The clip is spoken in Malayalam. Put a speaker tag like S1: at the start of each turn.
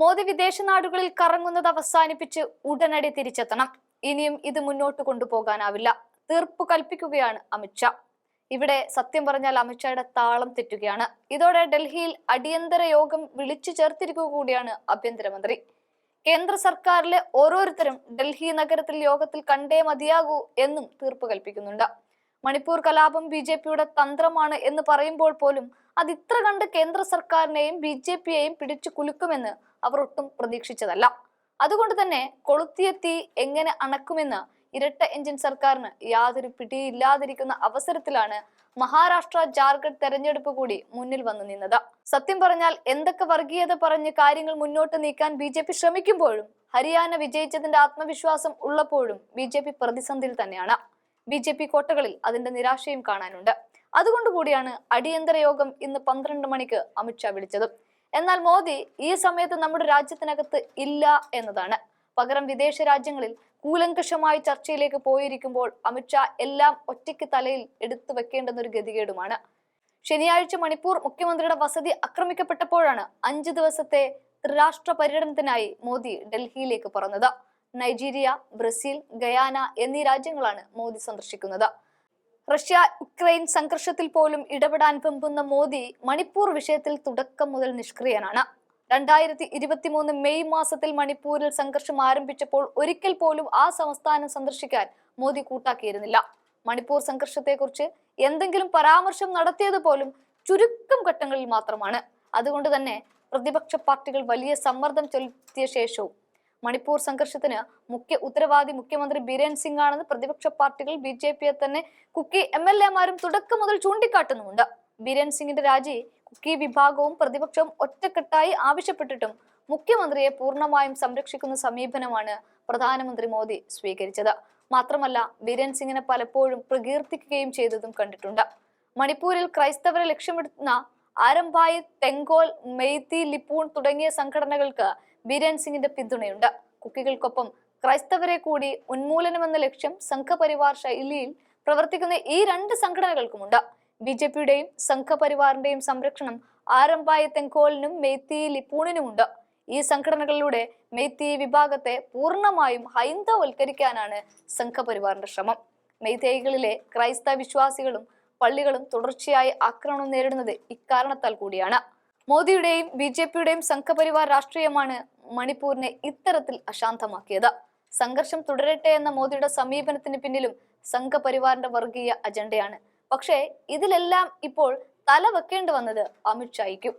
S1: മോദി വിദേശ നാടുകളിൽ കറങ്ങുന്നത് അവസാനിപ്പിച്ച് ഉടനടി തിരിച്ചെത്തണം. ഇനിയും ഇത് മുന്നോട്ട് കൊണ്ടുപോകാനാവില്ല. തീർപ്പ് കൽപ്പിക്കുകയാണ് അമിത്ഷാ ഇവിടെ സത്യം പറഞ്ഞാൽ അമിത്ഷായുടെ താളം തെറ്റുകയാണ്. ഇതോടെ ഡൽഹിയിൽ അടിയന്തര യോഗം വിളിച്ചു ചേർത്തിരിക്കുക കൂടിയാണ് ആഭ്യന്തരമന്ത്രി. കേന്ദ്ര സർക്കാരിലെ ഓരോരുത്തരും ഡൽഹി നഗരത്തിൽ യോഗത്തിൽ കണ്ടേ മതിയാകൂ എന്നും തീർപ്പ് കൽപ്പിക്കുന്നുണ്ട്. മണിപ്പൂർ കലാപം ബി തന്ത്രമാണ് എന്ന് പറയുമ്പോൾ പോലും അത് ഇത്ര കണ്ട് കേന്ദ്ര സർക്കാരിനെയും ബി ജെ പിയെയും പിടിച്ചു കുലുക്കുമെന്ന് അവർ ഒട്ടും പ്രതീക്ഷിച്ചതല്ല. അതുകൊണ്ട് തന്നെ കൊളുത്തിയ തീ എങ്ങനെ അണക്കുമെന്ന് ഇരട്ട എഞ്ചിൻ സർക്കാരിന് യാതൊരു പിടിയില്ലാതിരിക്കുന്ന അവസരത്തിലാണ് മഹാരാഷ്ട്ര ജാർഖണ്ഡ് തെരഞ്ഞെടുപ്പ് കൂടി മുന്നിൽ വന്നു നിന്നത്. സത്യം പറഞ്ഞാൽ എന്തൊക്കെ വർഗീയത പറഞ്ഞ് കാര്യങ്ങൾ മുന്നോട്ട് നീക്കാൻ ബി ജെ പി ശ്രമിക്കുമ്പോഴും ഹരിയാന വിജയിച്ചതിന്റെ ആത്മവിശ്വാസം ഉള്ളപ്പോഴും ബി ജെ പി പ്രതിസന്ധിയിൽ തന്നെയാണ്. ബി ജെ പി കോട്ടകളിൽ അതിന്റെ നിരാശയും കാണാനുണ്ട്. അതുകൊണ്ട് കൂടിയാണ് അടിയന്തര യോഗം ഇന്ന് പന്ത്രണ്ട് മണിക്ക് അമിത്ഷാ വിളിച്ചത്. എന്നാൽ മോദി ഈ സമയത്ത് നമ്മുടെ രാജ്യത്തിനകത്ത് ഇല്ല എന്നതാണ്. പകരം വിദേശ രാജ്യങ്ങളിൽ കൂലങ്കഷമായ ചർച്ചയിലേക്ക് പോയിരിക്കുമ്പോൾ അമിത്ഷാ എല്ലാം ഒറ്റയ്ക്ക് തലയിൽ എടുത്തു വെക്കേണ്ടെന്നൊരു ഗതികേടുമാണ്. ശനിയാഴ്ച മണിപ്പൂർ മുഖ്യമന്ത്രിയുടെ വസതി ആക്രമിക്കപ്പെട്ടപ്പോഴാണ് അഞ്ചു ദിവസത്തെ ത്രിരാഷ്ട്ര പര്യടനത്തിനായി മോദി ഡൽഹിയിലേക്ക് പറഞ്ഞത് നൈജീരിയ ബ്രസീൽ ഗയാന എന്നീ രാജ്യങ്ങളാണ് മോദി സന്ദർശിക്കുന്നത്. റഷ്യ ഉക്രൈൻ സംഘർഷത്തിൽ പോലും ഇടപെടാൻ വെമ്പുന്ന മോദി മണിപ്പൂർ വിഷയത്തിൽ തുടക്കം മുതൽ നിഷ്ക്രിയനാണ്. രണ്ടായിരത്തി ഇരുപത്തിമൂന്ന് മെയ് മാസത്തിൽ മണിപ്പൂരിൽ സംഘർഷം ആരംഭിച്ചപ്പോൾ ഒരിക്കൽ പോലും ആ സംസ്ഥാനം സന്ദർശിക്കാൻ മോദി കൂട്ടാക്കിയിരുന്നില്ല. മണിപ്പൂർ സംഘർഷത്തെക്കുറിച്ച് എന്തെങ്കിലും പരാമർശം നടത്തിയത് പോലും ചുരുക്കം ഘട്ടങ്ങളിൽ മാത്രമാണ്. അതുകൊണ്ട് തന്നെ പ്രതിപക്ഷ പാർട്ടികൾ വലിയ സമ്മർദ്ദം ചെലുത്തിയ ശേഷവും മണിപ്പൂർ സംഘർഷത്തിന് മുഖ്യ ഉത്തരവാദി മുഖ്യമന്ത്രി ബിരേൻ സിംഗ് ആണെന്ന് പ്രതിപക്ഷ പാർട്ടികൾ ബി ജെ പിയെ തന്നെ കുക്കി എം എൽ എമാരും തുടക്കം മുതൽ ചൂണ്ടിക്കാട്ടുന്നുമുണ്ട്. ബിരേൻ സിംഗിന്റെ രാജി കുക്കി വിഭാഗവും പ്രതിപക്ഷവും ഒറ്റക്കെട്ടായി ആവശ്യപ്പെട്ടിട്ടും മുഖ്യമന്ത്രിയെ പൂർണമായും സംരക്ഷിക്കുന്ന സമീപനമാണ് പ്രധാനമന്ത്രി മോദി സ്വീകരിച്ചത്. മാത്രമല്ല ബിരേൻ സിംഗിനെ പലപ്പോഴും പ്രകീർത്തിക്കുകയും ചെയ്തതും കണ്ടിട്ടുണ്ട്. മണിപ്പൂരിൽ ക്രൈസ്തവരെ ലക്ഷ്യമിടുന്ന ആരംഭായി തെങ്കോൽ മെയ്തി ലിപ്പൂൺ തുടങ്ങിയ സംഘടനകൾക്ക് ബിരേൻ സിംഗിന്റെ പിന്തുണയുണ്ട്. കുക്കികൾക്കൊപ്പം ക്രൈസ്തവരെ കൂടി ഉന്മൂലനമെന്ന ലക്ഷ്യം സംഘപരിവാർ ശൈലിയിൽ പ്രവർത്തിക്കുന്ന ഈ രണ്ട് സംഘടനകൾക്കുമുണ്ട്. ബി ജെ പിയുടെയും സംഘപരിവാറിന്റെയും സംരക്ഷണം ആരംഭായ തെങ്കോലിനും മെയ്ത്തി ലിപ്പൂണിനുമുണ്ട്. ഈ സംഘടനകളിലൂടെ മെയ്ത്തി വിഭാഗത്തെ പൂർണമായും ഹൈന്ദവൽക്കരിക്കാനാണ് സംഘപരിവാറിന്റെ ശ്രമം. മെയ്തേകളിലെ ക്രൈസ്തവ വിശ്വാസികളും പള്ളികളും തുടർച്ചയായി ആക്രമണം നേരിടുന്നത് ഇക്കാരണത്താൽ കൂടിയാണ്. മോദിയുടെയും ബി ജെ പിയുടെയും സംഘപരിവാർ രാഷ്ട്രീയമാണ് മണിപ്പൂരിനെ ഇത്തരത്തിൽ അശാന്തമാക്കിയത്. സംഘർഷം തുടരട്ടെ എന്ന മോദിയുടെ സമീപനത്തിന് പിന്നിലും സംഘപരിവാറിന്റെ വർഗീയ അജണ്ടയാണ്. പക്ഷേ ഇതിലെല്ലാം ഇപ്പോൾ തല വെക്കേണ്ടി വന്നത് അമിത്ഷായ്ക്കും